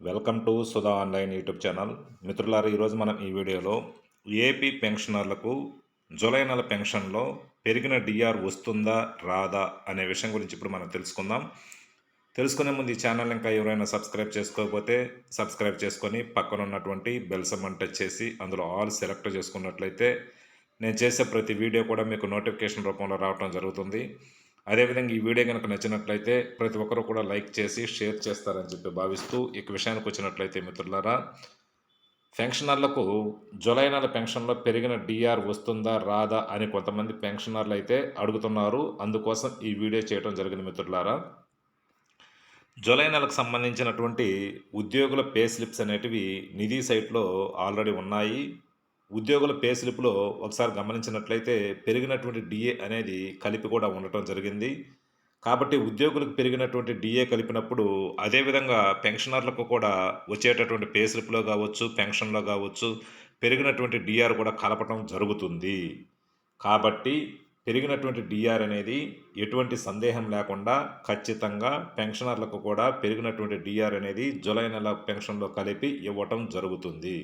Welcome to Sudha online YouTube channel. మిత్రులారా ఈరోజు మనం ఈ వీడియోలో ఏపీ పెన్షనర్లకు జూలై నెల పెన్షన్లో పెరిగిన డిఆర్ వస్తుందా రాదా అనే విషయం గురించి ఇప్పుడు మనం తెలుసుకుందాం. తెలుసుకునే ముందు ఈ ఛానల్ ఇంకా ఎవరైనా సబ్స్క్రైబ్ చేసుకోకపోతే సబ్స్క్రైబ్ చేసుకొని పక్కన ఉన్నటువంటి బెల్ సమ్మన్ టచ్ చేసి అందులో ఆల్ సెలెక్ట్ చేసుకున్నట్లయితే నేను చేసే ప్రతి వీడియో కూడా మీకు నోటిఫికేషన్ రూపంలో రావడం జరుగుతుంది. అదేవిధంగా ఈ వీడియో కనుక నచ్చినట్లయితే ప్రతి ఒక్కరూ కూడా లైక్ చేసి షేర్ చేస్తారని చెప్పి భావిస్తూ ఇక విషయానికి వచ్చినట్లయితే మిత్రులారా పెన్షనర్లకు జులై నెల పెన్షన్లో పెరిగిన డిఆర్ వస్తుందా రాదా అని కొంతమంది పెన్షనర్లు అయితే అడుగుతున్నారు. అందుకోసం ఈ వీడియో చేయడం జరిగింది మిత్రులారా. జులై నెలకు సంబంధించినటువంటి ఉద్యోగుల పే స్లిప్స్ అనేటివి నిధి సైట్లో ఆల్రెడీ ఉన్నాయి. ఉద్యోగుల పే స్లిప్లో ఒకసారి గమనించినట్లయితే పెరిగినటువంటి డిఏ అనేది కలిపి కూడా ఉండటం జరిగింది. కాబట్టి ఉద్యోగులకు పెరిగినటువంటి డిఏ కలిపినప్పుడు అదేవిధంగా పెన్షనర్లకు కూడా వచ్చేటటువంటి పే స్లిప్లో కావచ్చు పెన్షన్లో కావచ్చు పెరిగినటువంటి డిఆర్ కూడా కలపటం జరుగుతుంది. కాబట్టి పెరిగినటువంటి డిఆర్ అనేది ఎటువంటి సందేహం లేకుండా ఖచ్చితంగా పెన్షనర్లకు కూడా పెరిగినటువంటి డిఆర్ అనేది జూలై నెల పెన్షన్లో కలిపి ఇవ్వటం జరుగుతుంది.